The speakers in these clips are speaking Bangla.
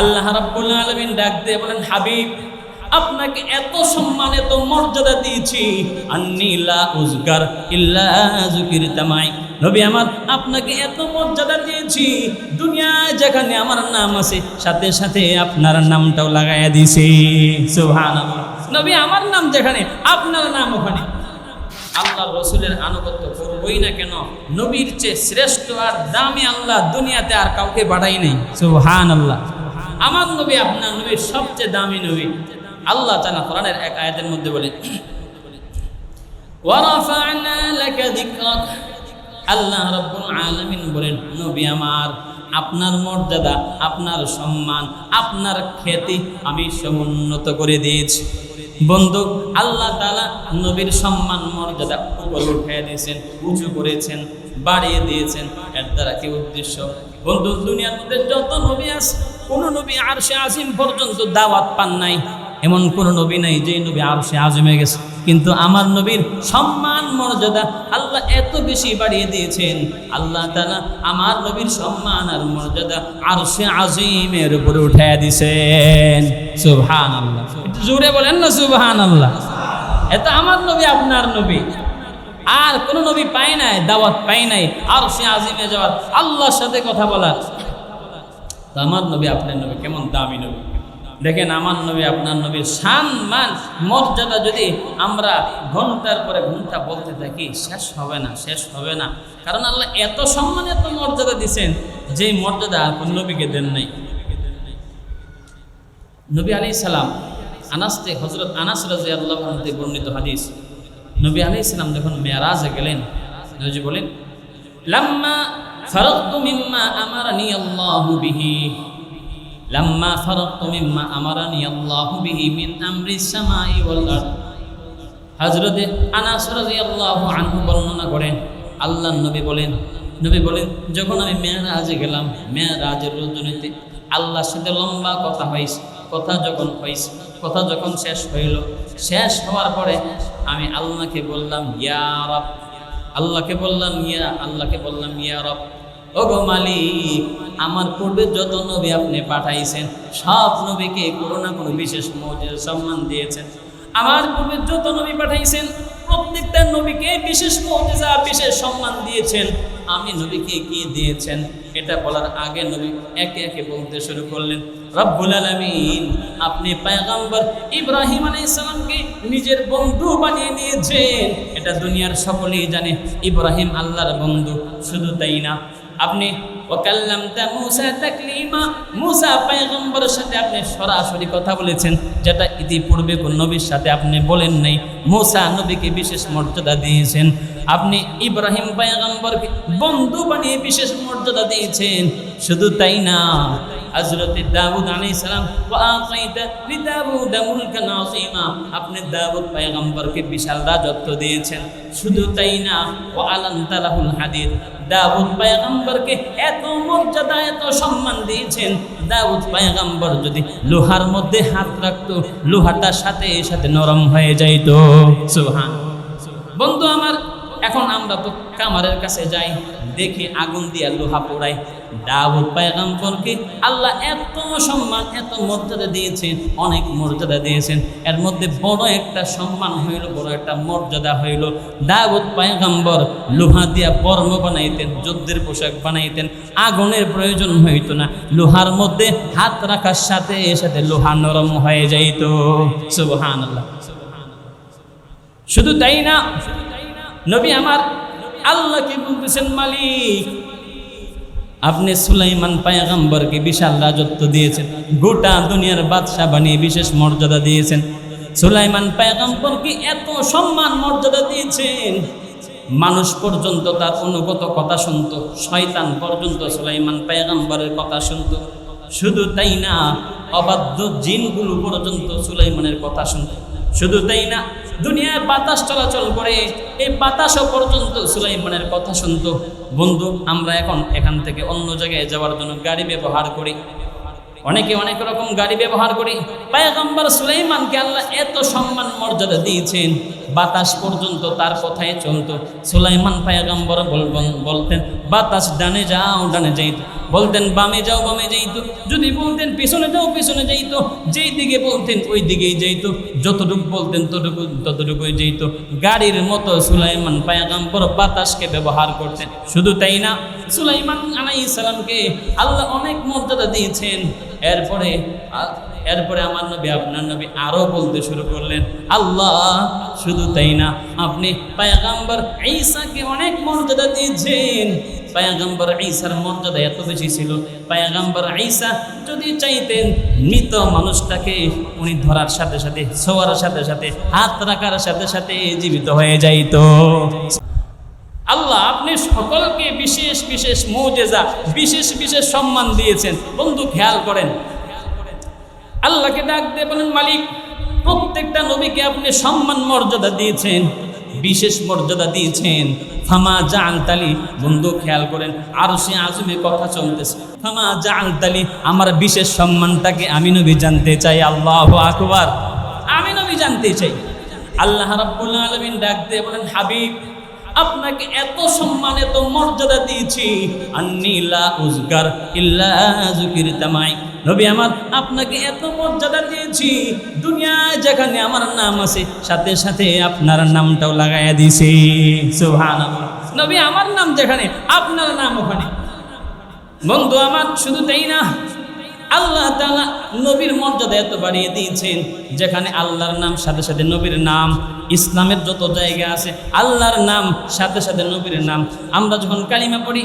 আল্লাহ রাব্বুল আলামিন ডাক দিয়ে বলেন, হাবিব, আপনাকে এত সম্মান, এত মর্যাদা দিয়েছি। আন্নি লা উজগার ইল্লা যুকিরতামাই নবী আমার, আপনাকে এত মর্যাদা দিয়েছি। দুনিয়ায় যেখানে আমার নাম আছে, সাথে সাথে আপনার নামটাও লাগাইয়া দিয়েছি। সুবহানাল্লাহ। নবী, আমার নাম যেখানে, আপনার নাম ওখানে। আল্লাহ রসুলের আনুগত্য করবই না কেন, নবীর চেয়ে শ্রেষ্ঠ আর দামি আল্লাহ দুনিয়াতে আর কাউকে বাড়াই নেই। সুবহান আল্লাহ আমার নবী আপনার নবীর সবচেয়ে দামি নবী। আল্লাহ তালা কোরআনের এক আয়াতের মধ্যে বলে ওয়ারাফা'না লাকা যিকরাক। আল্লাহ রাব্বুল আলামিন বলেন, নবী আমার, আপনার মর্যাদা, আপনার সম্মান, আপনার খ্যাতি আমি সমুন্নত করে দিয়েছি। বন্ধু আল্লাহ তাআলা নবীর সম্মান, মর্যাদা উপর উঠিয়ে দিয়েছেন, উঁচু করেছেন, বাড়িয়ে দিয়েছেন। এর দ্বারা কি উদ্দেশ্য? বন্ধু, দুনিয়ার মধ্যে যত নবী আছে কোন নবী আর সে আজিম পর্যন্ত দাওয়াত পান নাই। এমন কোন নবী নাই যে নবী আর সে আজমে গেছে। কিন্তু আমার নবীর সম্মান, মর্যাদা আল্লাহ এত বেশি বাড়িয়ে দিয়েছেন। আল্লাহ তালা আমার নবীর সম্মান আর মর্যাদা আর সে আজিমের উপরে উঠাইয়া দিছেন। সুবহান আল্লাহ একটু জোরে বলেন না সুবহান আল্লাহ এত আমার নবী, আপনার নবী। আর কোন নবী পাই নাই, দাওয়াত পাই নাই আর সে আজিমে যাওয়ার। আল্লাহর সাথে কথা বলার। আমার নবী আপনার নবী, কেমন দামি নবী? দেখেন আমার নবী, আপনার নবীর মান, মর্যাদা যদি আমরা ঘণ্টার পরে ঘণ্টা বলতে থাকি, শেষ হবে না, শেষ হবে না। কারণ আল্লাহ এত সম্মান, এত মর্যাদা দিছেন যেই মর্যাদা আর কোন নবীকে দেন নাই। নবী আলি সালাম আনাসতে হজরত আনাস রাজি আল্লাহ বর্ণিত হাদিস। নবী আলি সালাম যখন মেয়ারাজে গেলেন নবী বলেন, লাম্মা ফারাকতু মিম্মা আমারানি আল্লাহু বিহি। লাম্মা ফারাকতু মিম্মা আমারানি আল্লাহু বিহি মিন আমরি সামাই ওয়াল আরদ। হযরতে আনাস রাদিয়াল্লাহু আনহু বর্ণনা করেন আল্লাহ নবী বলেন নবী বলেন, যখন আমি মেয়ারাজে গেলাম, মেয়ারাজের রজনীতে আল্লাহর সাথে লম্বা কথা হয়েছে কথা যখন হয়েছে কথা যখন শেষ হইল, শেষ হওয়ার পরে আমি আল্লাহকে বললাম, ইয়া রব। আল্লাহকে বললাম, ইয়া আল্লাহকে বললাম, ইয়া রব। ওগো মালিক, আমার পূর্বে যত নবী আপনি পাঠাইছেন, সব নবীকে কোনো না কোনো বিশেষ সম্মান দিয়েছেন। আমার পূর্বে যত নবী পাঠাইছেন, প্রত্যেকটা নবীকে বিশেষ মর্যাদা, বিশেষ সম্মান দিয়েছেন। আমি নবীকে কি দিয়েছেন, এটা বলার আগে নবী একে একে বলতে শুরু করলেন। রব্বুল আলামিন, আপনি পয়গম্বর ইব্রাহিম আলাইহিস সালামকে নিজের বন্ধু বানিয়ে নিয়েছেন এটা দুনিয়ার সকলেই জানে, ইব্রাহিম আল্লাহর বন্ধু, শুধু তাই না। আপনি ওয়াকাল্লামতা মুসা তাকলিমা। মুসা পয়গম্বরের সাথে আপনি সরাসরি কথা বলেছেন, যেটা ইতিপূর্বে কোন নবীর সাথে আপনি বলেন নাই। মুসা নবীকে বিশেষ মর্যাদা দিয়েছেন। আপনি ইব্রাহিম পয়গম্বরকে বন্ধু বানিয়ে বিশেষ মর্যাদা দিয়েছেন। শুধু তাই না হযরত দাউদ আলাইহিস সালাম আপনি দাউদ পয়গম্বরকে বিশাল রাজত্ব দিয়েছেন। শুধু তাই না, ওয়া আলান্তা লাহুল হাদিদ। দাউদ পয়গম্বরকে এত মর্যাদা, এত সম্মান দিয়েছেন। দাউদ পয়গম্বর যদি লোহার মধ্যে হাত রাখতো, লোহাটা সাথে সাথে নরম হয়ে যাইতো। সুবহান। বন্ধু আমার, এখন আমরা তো কামারের কাছে যাই, দেখি আগুন দিয়া লোহা পোড়াই দাউদ পায়গাম্বরকে আল্লাহ এত সম্মান, এত মর্যাদা দিয়েছেন, অনেক মর্যাদা দিয়েছেন। এর মধ্যে বড় একটা সম্মান হইল, বড় একটা মর্যাদা হইল। দাউদ পায়গাম্বর লোহা দিয়া বর্ম বানাইতেন, যুদ্ধের পোশাক বানাইতেন, আগুনের প্রয়োজন হইতো না। লোহার মধ্যে হাত রাখার সাথে সাথে লোহা নরম হয়ে যাইত। সুবহানাল্লাহ। শুধু তাই না, নবী আমার আল্লাহকে বলতেছেন, মালিক আপনি সুলাইমান পায়গাম্বরকে বিশাল রাজত্ব দিয়েছেন, গোটা দুনিয়ার বাদশাহ বানিয়ে বিশেষ মর্যাদা দিয়েছেন। সুলাইমান পায়গাম্বরকে এত সম্মান, মর্যাদা দিয়েছেন। মানুষ পর্যন্ত তার অনুগত কথা শুনত, শয়তান পর্যন্ত সুলাইমান পায়গাম্বরের কথা শুনত। শুধু তাই না, অবাধ্য জিনগুলো পর্যন্ত সুলাইমানের কথা শুনত। শুধু তাই না দুনিয়ায় বাতাস চলাচল করে, এই বাতাসও পর্যন্ত সুলাইমানের কথা শুনত। বন্ধু, আমরা এখন এখান থেকে অন্য জায়গায় যাওয়ার জন্য গাড়ি ব্যবহার করি। অনেকে অনেক রকম গাড়ি ব্যবহার করি। পায়গম্বর সুলাইমানকে আল্লাহ এত সম্মান মর্যাদা দিয়েছেন। বাতাস পর্যন্ত তার কথাই চলতো। সুলাইমান পায়গাম্বর বল- বলতেন, বাতাস ডানে যাও, ডানে যাইতো বলতেন, বামে যাও, বামে যাইতো যদি বলতেন, পিছনে যাও, পিছনে যাইতো যেই দিকে বলতেন, ওই দিকেই যাইতো যতটুকু বলতেন, ততটুকু ততটুকুই যাইতো গাড়ির মতো সুলাইমান পায়গাম্বর বাতাসকে ব্যবহার করতেন। শুধু তাই না, সুলাইমান আলাইহিস সালামকে আল্লাহ অনেক মর্যাদা দিয়েছেন। এরপরে এরপরে আমার নবী আপনার নবী আরও বলতে শুরু করলেন, আল্লাহ, শুধু তাই না, আপনি পায়াগাম্বর ঈসাকে অনেক মর্যাদা দিয়েছেন। পায়াগাম্বর ঈসার মর্যাদা এত বেশি ছিল। পায়াগাম্বর ঈসা যদি চাইতেন মৃত মানুষটাকে উনি ধরার সাথে সাথে ছোঁয়ার সাথে সাথে, হাত রাখার সাথে সাথে জীবিত হয়ে যাইতো। আল্লাহ আপনি সকলকে বিশেষ বিশেষ মৌজেজা বিশেষ বিশেষ সম্মান দিয়েছেন। বন্ধু, খেয়াল করেন আল্লাহকে ডাক দিয়ে বলেন, মালিক, প্রত্যেকটা নবীকে আপনি সম্মান মর্যাদা দিয়েছেন, বিশেষ মর্যাদা দিয়েছেন। ফামা জাল তালি বন্ধু, খেয়াল করেন আরও সে আজমে কথা চলতেছে। ফামা জাল তালি আমার বিশেষ সম্মানটাকে আমি নবী জানতে চাই, আল্লাহ আকবার। আমি নবী জানতে চাই। আল্লাহ রাব্বুল আলামিন ডাক দিয়ে বলেন, হাবিব আপনাকে এত সম্মান, এত মর্যাদা দিয়েছি। আন্নিলা উজগার ইল্লা জুকির তামাই। নবী আমার, আপনাকে এত মর্যাদা দিয়েছি। দুনিয়ায় যেখানে আমার নাম আছে, সাথে সাথে আপনার নামটাও লাগাইয়া দিয়েছি। সুবহানাল্লাহ। নবী আমার নাম যেখানে, আপনার নাম ওখানে। বন্ধু আমার, শুধু তাই না আল্লাহ তালা নবীর মর্যাদা এত বাড়িয়ে দিয়েছেন, যেখানে আল্লাহর নাম, সাথে সাথে নবীর নাম, ইসলামের যত জায়গা আছে, আল্লাহর নাম, সাথে সাথে নবীর নাম। আমরা যখন কালিমা পড়ি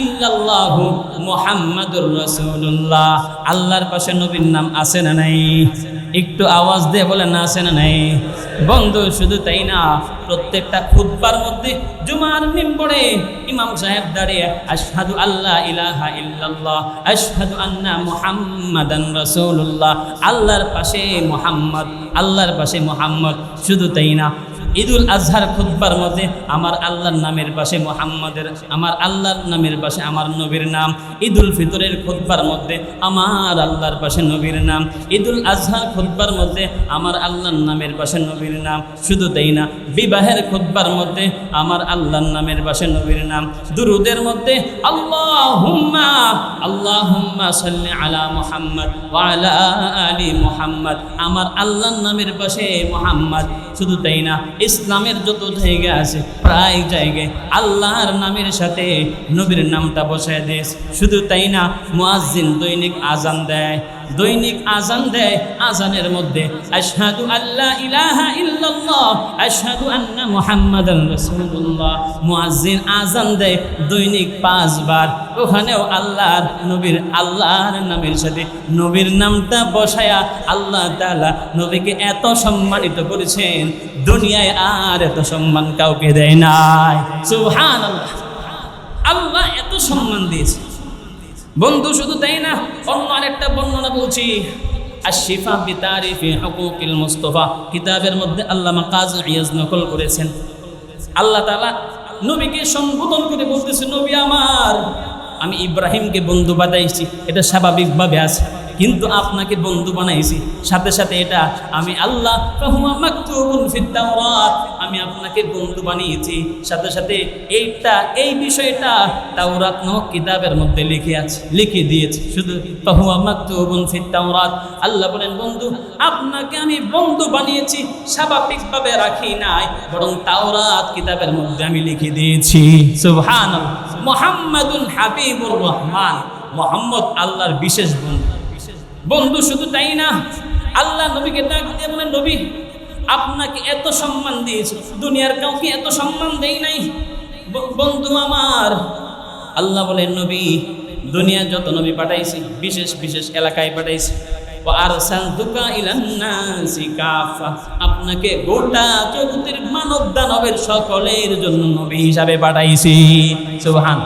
ইল্লাল্লাহু মুহাম্মাদুর রাসূলুল্লাহ, আল্লাহর পাশে নবীর নাম আছে না নাই? একটু আওয়াজ দিয়ে বলে না আছে না, নাই। বন্ধু, শুধু তাই না, প্রত্যেকটা খুতবার মধ্যে জুমার মিম্বরে ইমাম সাহেব দাঁড়িয়ে, আশহাদু আল্লাহ ইলাহা ইল্লাল্লাহ, আশহাদু আন্না মুহাম্মাদান রাসূলুল্লাহ। আল্লাহর পাশে মুহাম্মদ, আল্লাহর পাশে মুহাম্মদ, শুধু তাই না ঈদুল আজহার খুতবার মধ্যে আমার আল্লাহর নামের পাশে মোহাম্মদের, আমার আল্লাহর নামের পাশে আমার নবীর নাম। ঈদুল ফিতরের খুতবার মধ্যে আমার আল্লাহর পাশে নবীর নাম। ঈদুল আজহার খুতবার মধ্যে আমার আল্লাহর নামের পাশে নবীর নাম। শুধু তাই না, বিবাহের খুতবার মধ্যে আমার আল্লাহর নামের পাশে নবীর নাম। দুরুদের মধ্যে আল্লাহ হুম্মা আল্লাহ হুম্মা সাল্লি আলা মুহাম্মদ ওয়া আলা আলি মুহাম্মদ। আমার আল্লাহর নামের পাশে মুহাম্মদ। শুধু তাই না ইসলামের যত জায়গা আছে, প্রায় জায়গায় আল্লাহর নামের সাথে নবীর নামটা বসায় দেশ শুধু তাই না, মুয়াজ্জিন দৈনিক আজান দেয়। দৈনিক আজান দেয় আজানের মধ্যে, আশহাদু আল্লাহ ইলাহা ইল্লাল্লাহ, আশহাদু আন্না মুহাম্মাদান রাসূলুল্লাহ। মুয়াজ্জিন আজান দেয় দৈনিক পাঁচবার। ওখানেও আল্লাহর নবীর, আল্লাহর নামের সাথে নবীর নামটা বসায়া আল্লাহ তাআলা নবীকে এত সম্মানিত করেছেন, দুনিয়ায় আর এত সম্মান কাউকে দেয় নাই। সুবহানাল্লাহ। আল্লাহ এত সম্মান দিয়েছে। বন্ধু, শুধু তাই না, অন্য আরেকটা বর্ণনা বলছি। আর শিফা বিতারিফি হকুকিল মুস্তফা, কিতাবের মধ্যে আল্লামা কাজ ইয়াজ নকল করেছেন। আল্লাহ তালা নবীকে সম্বোধন করে বলতেছে, নবী আমার, আমি ইব্রাহিমকে বন্ধু বাদাইছি এটা স্বাভাবিকভাবে আছে। কিন্তু আপনাকে বন্ধু বানাইছি। সাথে সাথে এটা আমি আল্লাহ আমি আপনাকে বন্ধু বানিয়েছি। সাথে সাথে এইটা, এই বিষয়টা তাওরাত কিতাবের মধ্যে লিখে আছে, লিখে দিয়েছি। শুধু ফাহুয়া মাকতুবুন ফিত তাওরাত। আল্লাহ বলেন, বন্ধু, আপনাকে আমি বন্ধু বানিয়েছি, স্বাভাবিকভাবে রাখি নাই, বরং তাওরাত কিতাবের মধ্যে আমি লিখে দিয়েছি। সুবহানাল্লাহ। মুহাম্মাদুন হাবিবুর রহমান। মোহাম্মদ আল্লাহর বিশেষ বন্ধু। বন্ধু, শুধু তাই না, আল্লাহ নবীকে ডাক দিয়ে বলেন, নবী, আপনাকে এত সম্মান দিয়েছে, দুনিয়ার কাউকে এত সম্মান দেই নাই। বন্ধু আমার। আল্লাহ বলেন, নবী দুনিয়া যত নবী পাঠাইছি, বিশেষ বিশেষ এলাকায় পাঠাইছি। আপনাকে গোটা জগতের মানব দানবের সকলের জন্য নবী হিসাবে পাঠাইছি। সুবহান।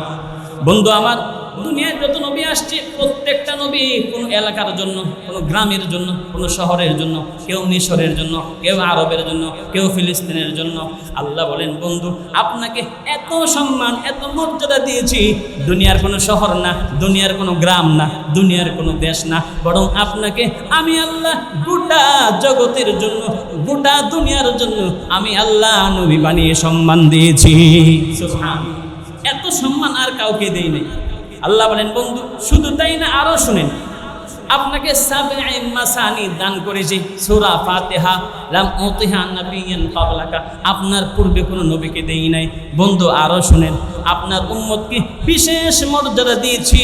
বন্ধু আমার দুনিয়ায় যত নবী আসছে, প্রত্যেকটা নবী কোনো এলাকার জন্য, কোনো গ্রামের জন্য, কোনো শহরের জন্য, কেউ মিশরের জন্য, কেউ আরবের জন্য, কেউ ফিলিস্তিনের জন্য। আল্লাহ বলেন, বন্ধু, আপনাকে এত সম্মান, এত মর্যাদা দিয়েছি, দুনিয়ার কোনো শহর না, দুনিয়ার কোনো গ্রাম না, দুনিয়ার কোনো দেশ না। বরং আপনাকে আমি আল্লাহ গোটা জগতের জন্য, গোটা দুনিয়ার জন্য আমি আল্লাহ নবী বানিয়ে সম্মান দিয়েছি। এত সম্মান আর কাউকে দেই নাই। আল্লাহ বলেন, বন্ধু, শুধু তাই না, আরও শুনেন। আপনাকে দান করেছি, সূরা ফাতিহা আপনার পূর্বে কোনো নবীকে দেই নাই। বন্ধু, আরও শুনেন, আপনার উম্মতকে বিশেষ মর্যাদা দিয়েছি।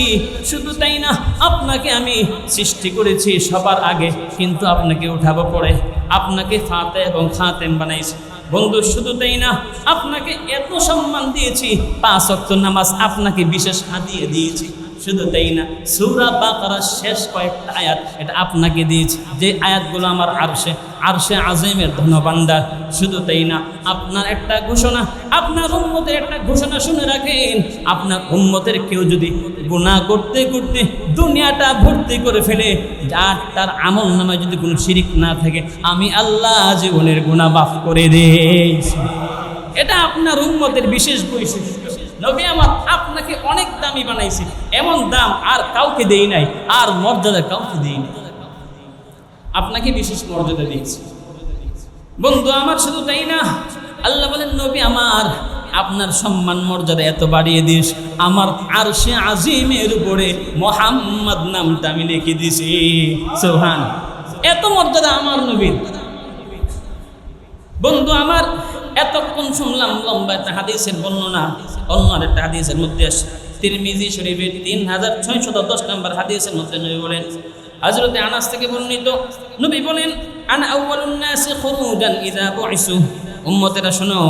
শুধু তাই না, আপনাকে আমি সৃষ্টি করেছি সবার আগে, কিন্তু আপনাকে উঠাবো পড়ে আপনাকে ফাতে এবং খাতেম বানাইছি। বন্ধু শুধু তাই না, আপনাকে এত সম্মান দিয়েছি, পাঁচ অক্ত নামাজ আপনাকে বিশেষ হাতিয়ে দিয়েছি। শুধু তাই না, সুরা বাকারার শেষ কয়েকটা আয়াত এটা আপনাকে দিয়েছি। যে আয়াতগুলো আমার আরশে আরশে আজমের ধনভাণ্ডার, শুধু তাই না, আপনার একটা ঘোষণা, আপনার উম্মতের একটা ঘোষণা শুনে রাখেন। আপনার উম্মতের কেউ যদি গুণা করতে করতে দুনিয়াটা ভর্তি করে ফেলে, যার তার আমল নামায় যদি কোনো শিরিক না থাকে, আমি আল্লাহ জীবনের গুণা মাফ করে দেই। এটা আপনার উম্মতের বিশেষ বৈশিষ্ট্য। নবী আমার আপনাকে অনেক দামি বানাইছি। এমন দাম আর কাউকে দেই নাই, আর মর্যাদা কাউকে দেই নাই। আপনাকে বিশেষ মর্যাদা দিয়েছি। বন্ধু, আমার শুধু তাই না, আল্লাহ বলেন, নবী আমার, আপনার সম্মান মর্যাদা এত বাড়িয়ে দিস। আমার আর সে আজিমের উপরে মোহাম্মদ নামটা আমি লিখে দিছি। সোহান এত মর্যাদা আমার নবীর। বন্ধু, আমার এতক্ষণ শুনলাম লম্বা একটা হাদিসের বর্ণনা, অন্য একটা হাদিসের মধ্যে আসে। তিরমিজি শরীফের তিন হাজার ছয়শত দশ নম্বর হাদিসের মধ্যে নবী বলেন হজরতে আনাস থেকে বর্ণিত, নবী বলেন, আনা আউয়ালুন নাসি খুরুজান ইযা বুইসু। উম্মতেরা শোনো,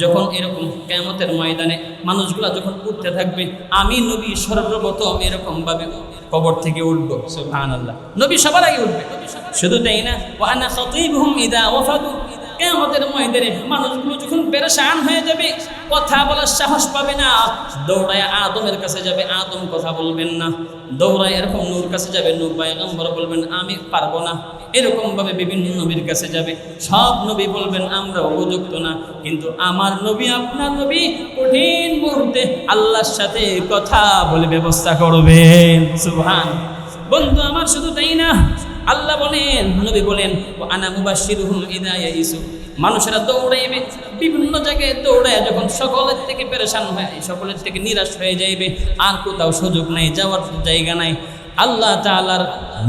যখন এরকম কেমতের ময়দানে মানুষগুলা যখন উঠতে থাকবে, আমি নবী সর্বপ্রথম এরকম ভাবে কবর থেকে উঠবো, সুবহানাল্লাহ। নবী সবার আগে উঠবে। শুধু তাই না, ওয়া আনা খাতিবুহুম ইযা ওয়াফাদু। কেমতের ময়দানে মানুষগুলো যখন পেরেশান হয়ে যাবে, কথা বলার সাহস পাবে না। দৌড়ায় আদমের কাছে যাবে, আদম কথা বলবেন না। দৌড়ায় এরকম নূর কাছে যাবে, নূর পায়গম্বর বলবেন, আমি পারব না। এরকম ভাবে বিভিন্ন নবীর কাছে যাবে। সব নবী বলবেন, আমরা উপযুক্ত না। কিন্তু আমার নবী, আপনার নবী কঠিন মুহূর্তে আল্লাহর সাথে কথা বলে ব্যবস্থা করবেন। সুবহান। বন্ধু, আমার শুধু তাই না আল্লাহ বলেন, নবী বলেন, ও আনা মুবাশশিরুহুম ইদা ইয়াইসু মানুষেরা দৌড়াইবে, বিভিন্ন জায়গায় দৌড়ায় যখন সকলের থেকে পেরেশান হয়, সকলের থেকে নিরাশ হয়ে যাইবে, আর কোথাও সুযোগ নাই, যাওয়ার জায়গা নাই। আল্লাহ তাআলার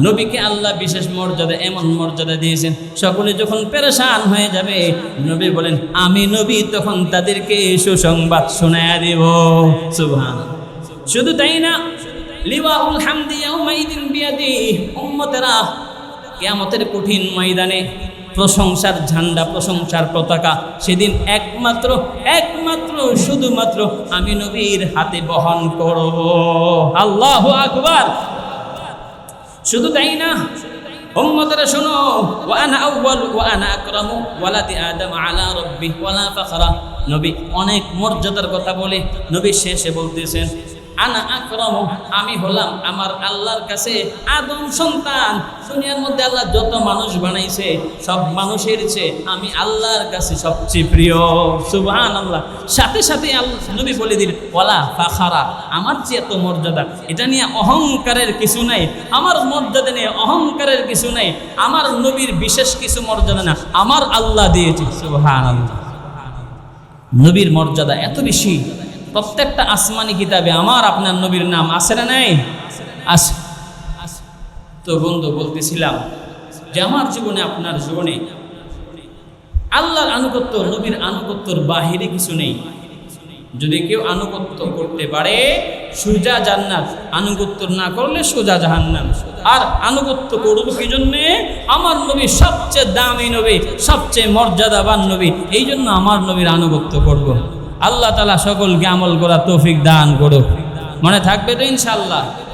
নবীকে আল্লাহ বিশেষ মর্যাদা, এমন মর্যাদা দিয়েছেন, সকলে যখন পেরেশান হয়ে যাবে, নবী বলেন, আমি নবী, তখন তাদেরকে সুসংবাদ শোনায় দেব। সুবহান শুধু তাই না লিওয়াউল হামদি উম্মতেরা কিয়ামতের কঠিন ময়দানে প্রশংসার ঝান্ডা, প্রশংসার পতাকা, সেদিন একমাত্র একমাত্র, শুধুমাত্র আমি নবীর হাতে বহন করব। আল্লাহ আকবার। শুধু তাই না শোনো আলা নবী অনেক মর্যাদার কথা বলে, নবী শেষে বলতেছেন আনা আকরম আমি হলাম আমার আল্লাহর কাছে আদম সন্তান। দুনিয়ার মধ্যে আল্লাহ যত মানুষ বানাইছে, সব মানুষের চেয়ে আমি আল্লাহর কাছে সবচেয়ে প্রিয়। সুবহান আল্লাহ সাথে সাথে আল্লাহ নবী বলে দিল ওলা ফাখারা, আমার চেয়ে এত মর্যাদা, এটা নিয়ে অহংকারের কিছু নাই। আমার মর্যাদা নিয়ে অহংকারের কিছু নাই। আমার নবীর বিশেষ কিছু মর্যাদা না, আমার আল্লাহ দিয়েছে। সুবহান আল্লাহ নবীর মর্যাদা এত বেশি প্রত্যেকটা আসমানি কিতাবে আমার আপনার নবীর নাম আছে না নাই? আছে। তো বন্ধু, বলতেছিলাম যে আমার জীবনে, আপনার জীবনে আল্লাহর আনুগত্য, নবীর আনুগত্যর বাহিরে কিছু নেই। যদি কেউ আনুগত্য করতে পারে, সোজা জান্নাত। আনুগত্য না করলে সোজা জাহান্নাম। আর আনুগত্য করব কি জন্যে আমার নবী সবচেয়ে দামি নবী, সবচেয়ে মর্যাদাবান নবী। এই জন্য আমার নবীর আনুগত্য করব। আল্লাহ তালা সকলকে আমল করা তৌফিক দান করুক। মনে থাকবে তো ইনশাল্লাহ